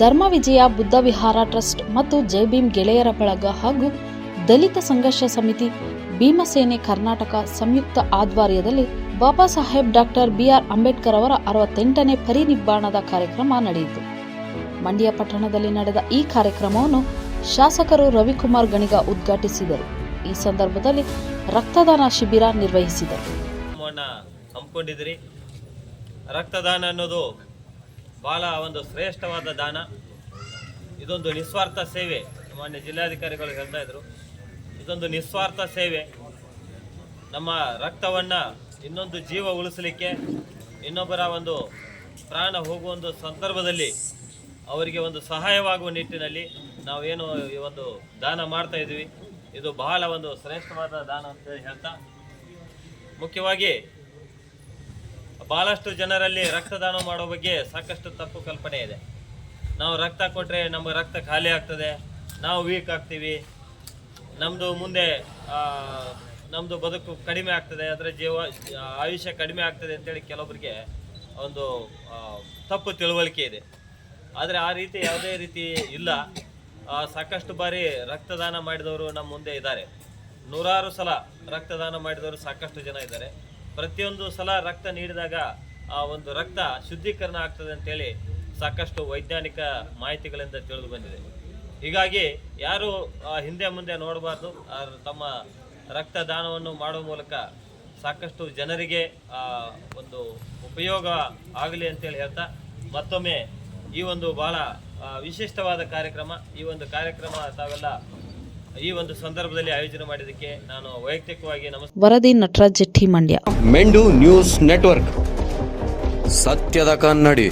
ಧರ್ಮ ವಿಜಯ ಬುದ್ಧ ವಿಹಾರ ಟ್ರಸ್ಟ್ ಮತ್ತು ಜೈ ಭೀಮ್ ಗೆಳೆಯರ ಬಳಗ ಹಾಗೂ ದಲಿತ ಸಂಘರ್ಷ ಸಮಿತಿ ಭೀಮಸೇನೆ ಕರ್ನಾಟಕ ಸಂಯುಕ್ತ ಆಧ್ವರ್ಯದಲ್ಲಿ Baba Saheb doctor B R Ambedkar ಅವರ ಅರವತ್ತೆಂಟನೇ ಪರಿನಿಬ್ಬಾಣದ ಕಾರ್ಯಕ್ರಮ ನಡೆಯಿತು. ಮಂಡ್ಯ ಪಟ್ಟಣದಲ್ಲಿ ನಡೆದ ಈ ಕಾರ್ಯಕ್ರಮವನ್ನು ಶಾಸಕರು ರವಿಕುಮಾರ್ ಗಣಿಗ ಉದ್ಘಾಟಿಸಿದರು. ಈ ಸಂದರ್ಭದಲ್ಲಿ ರಕ್ತದಾನ ಶಿಬಿರ ನಿರ್ವಹಿಸಿದರು. ರಕ್ತದಾನ ಅನ್ನೋದು ಬಹಳ ಒಂದು ಶ್ರೇಷ್ಠವಾದ ದಾನ. ಇದೊಂದು ನಿಸ್ವಾರ್ಥ ಸೇವೆ. ಮಾನ್ಯ ಜಿಲ್ಲಾಧಿಕಾರಿಗಳು ಹೇಳ್ತಾ ಇದ್ರು. ಇದೊಂದು ನಿಸ್ವಾರ್ಥ ಸೇವೆ. ನಮ್ಮ ರಕ್ತವನ್ನು ಇನ್ನೊಂದು ಜೀವ ಉಳಿಸಲಿಕ್ಕೆ ಇನ್ನೊಬ್ಬರ ಒಂದು ಪ್ರಾಣ ಹೋಗುವ ಒಂದು ಸಂದರ್ಭದಲ್ಲಿ ಅವರಿಗೆ ಒಂದು ಸಹಾಯವಾಗುವ ನಿಟ್ಟಿನಲ್ಲಿ ನಾವೇನು ಈ ಒಂದು ದಾನ ಮಾಡ್ತಾ ಇದ್ದೀವಿ. ಇದು ಬಹಳ ಒಂದು ಶ್ರೇಷ್ಠವಾದ ದಾನ ಅಂತೇಳಿ ಹೇಳ್ತಾ. ಮುಖ್ಯವಾಗಿ ಬಹಳಷ್ಟು ಜನರಲ್ಲಿ ರಕ್ತದಾನ ಮಾಡೋ ಬಗ್ಗೆ ಸಾಕಷ್ಟು ತಪ್ಪು ಕಲ್ಪನೆ ಇದೆ. ನಾವು ರಕ್ತ ಕೊಟ್ಟರೆ ನಮ್ಮ ರಕ್ತ ಖಾಲಿ ಆಗ್ತದೆ. ನಾವು ವೀಕ್ ಆಗ್ತೀವಿ. ನಮ್ಮದು ಮುಂದೆ ನಮ್ಮದು ಬದುಕು ಕಡಿಮೆ ಆಗ್ತದೆ. ಅದರ ಜೀವ, ಆಯುಷ್ಯ ಕಡಿಮೆ ಆಗ್ತದೆ ಅಂತೇಳಿ ಕೆಲವೊಬ್ಬರಿಗೆ ಒಂದು ತಪ್ಪು ತಿಳುವಳಿಕೆ ಇದೆ. ಆದರೆ ಆ ರೀತಿ ಯಾವುದೇ ರೀತಿ ಇಲ್ಲ. ಸಾಕಷ್ಟು ಬಾರಿ ರಕ್ತದಾನ ಮಾಡಿದವರು ನಮ್ಮ ಮುಂದೆ ಇದ್ದಾರೆ. ನೂರಾರು ಸಲ ರಕ್ತದಾನ ಮಾಡಿದವರು ಸಾಕಷ್ಟು ಜನ ಇದ್ದಾರೆ. ಪ್ರತಿಯೊಂದು ಸಲ ರಕ್ತ ನೀಡಿದಾಗ ಆ ಒಂದು ರಕ್ತ ಶುದ್ಧೀಕರಣ ಆಗ್ತದೆ ಅಂತೇಳಿ ಸಾಕಷ್ಟು ವೈಜ್ಞಾನಿಕ ಮಾಹಿತಿಗಳಿಂದ ತಿಳಿದು ಬಂದಿದೆ. ಹೀಗಾಗಿ ಯಾರು ಹಿಂದೆ ಮುಂದೆ ನೋಡಬಾರ್ದು. ತಮ್ಮ ರಕ್ತದಾನವನ್ನು ಮಾಡುವ ಮೂಲಕ ಸಾಕಷ್ಟು ಜನರಿಗೆ ಒಂದು ಉಪಯೋಗ ಆಗಲಿ ಅಂತೇಳಿ ಹೇಳ್ತಾ, ಮತ್ತೊಮ್ಮೆ ಈ ಒಂದು ಬಹಳ ವಿಶಿಷ್ಟವಾದ ಕಾರ್ಯಕ್ರಮ, ಈ ಒಂದು ಕಾರ್ಯಕ್ರಮ ತಾವೆಲ್ಲ ಈ ಒಂದು ಸಂದರ್ಭದಲ್ಲಿ ಆಯೋಜನೆ ಮಾಡಿದ್ದಕ್ಕೆ ನಾನು ವೈಯಕ್ತಿಕವಾಗಿ ನಮಸ್ಕಾರ ವರದಿ ನಟರಾಜ್ ಜೆಟ್ಟಿ ಮಂಡ್ಯ ಮೆಂಡು ನ್ಯೂಸ್ ನೆಟ್ವರ್ಕ್. ಸತ್ಯದ ಕನ್ನಡಿ.